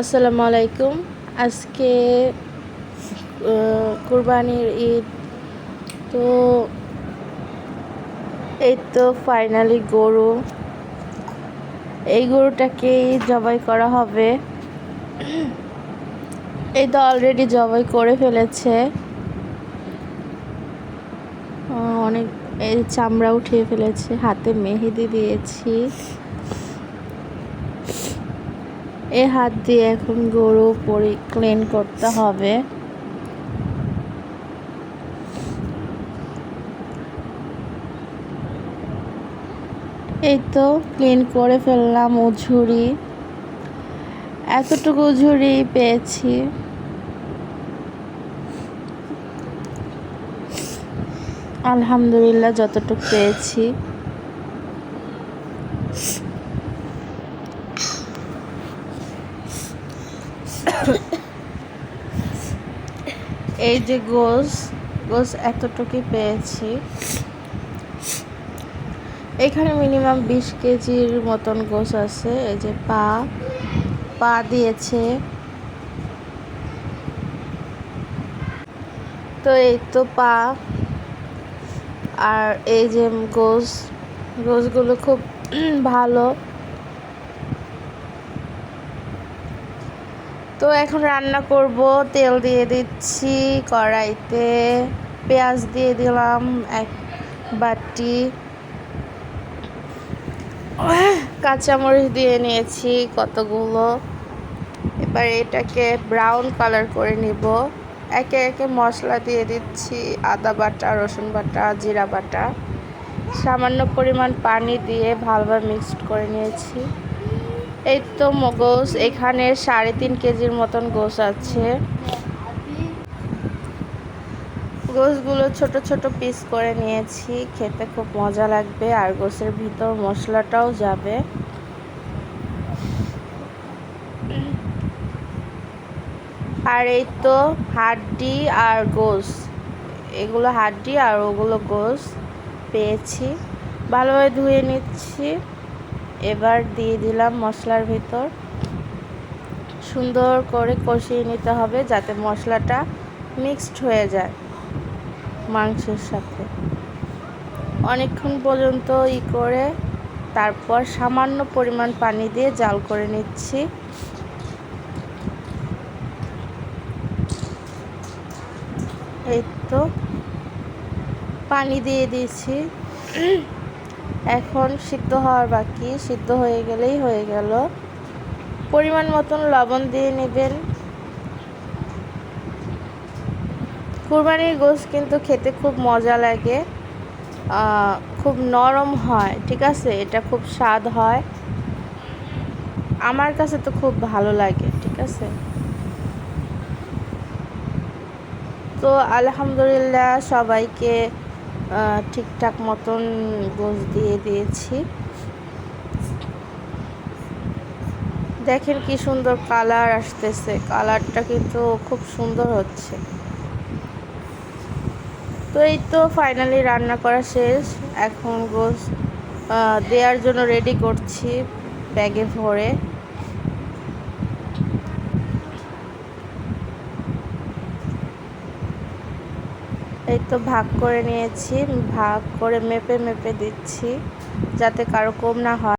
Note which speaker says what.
Speaker 1: আসসালামু আলাইকুম আজকে কুরবানির ঈদ। তো এই তো ফাইনালি গরু। এই গরুটাকেই জবাই করা হবে। এই তো অলরেডি জবাই করে ফেলেছে। অনেক, এই চামড়া উঠিয়ে ফেলেছে। হাতে মেহেদি দিয়েছি। এ হাত দিয়ে এখন গরু পরি ক্লিন করতে হবে। এই তো ক্লিন করে ফেললাম উঝুরি। এতটুকু উঝুরি পেয়েছি। আলহামদুলিল্লাহ যতটুকু পেয়েছি। এই যে গোস গোস এতটুকুই পেয়েছি। এখানে মিনিমাম বিশ কেজির মতন গোস আছে। এই যে পা পা দিয়েছে। তো এই তো পা। আর এই যে গোস, গোসগুলো খুব ভালো। তো এখন রান্না করব। তেল দিয়ে দিচ্ছি, কড়াইতে পেঁয়াজ দিয়ে দিলাম এক বাটি। কাঁচামরিচ দিয়ে নিয়েছি কতগুলো। এবার এটাকে ব্রাউন কালার করে নিব। একে একে মশলা দিয়ে দিচ্ছি আদা বাটা, রসুন বাটা, জিরা বাটা। সামান্য পরিমাণ পানি দিয়ে ভালোভাবে মিক্সড করে নিয়েছি। এই তো গোস এখানে সাড়ে তিন কেজির মতন গোস আছে। গোসগুলো ছোট ছোট পিস করে নিয়েছি, খেতে খুব মজা লাগবে, আর গোসের ভিতর মশলাটাও যাবে। আর এই তো হাড্ডি আর গোস এগুলো হাড্ডি আর ওগুলো গোস পেয়েছি। ভালোভাবে ধুয়ে নিচ্ছি। এবার দিয়ে দিলাম মশলার ভিতর। সুন্দর করে কষিয়ে নিতে হবে যাতে মশলাটা মিক্সড হয়ে যায় মাংসের সাথে। অনেকক্ষণ পর্যন্ত ই করে তারপর সামান্য পরিমাণ পানি দিয়ে জাল করে নিচ্ছি। এই তো পানি দিয়ে দিয়েছি। এখন সিদ্ধ হওয়ার বাকি। সিদ্ধ হয়ে গেলেই হয়ে গেল। পরিমাণ মতন লবণ দিয়ে নেবেন। কুরবানির গোশ কিন্তু খেতে খুব মজা লাগে। খুব নরম হয়, ঠিক আছে? এটা খুব স্বাদ হয়। আমার কাছে তো খুব ভালো লাগে, ঠিক আছে? তো আলহামদুলিল্লাহ সবাইকে ঠিকঠাক মতন গোস দিয়ে দিয়েছি। দেখেন কি সুন্দর কালার আসতেছে। কালারটা কিন্তু খুব সুন্দর হচ্ছে। তো এই তো ফাইনালি রান্না করা শেষ। এখন গোস দেওয়ার জন্য রেডি করছি ব্যাগে ভরে। এই তো ভাগ করে নিয়েছি, ভাগ করে মেপে মেপে দিচ্ছি, যাতে কারও কম না হয়।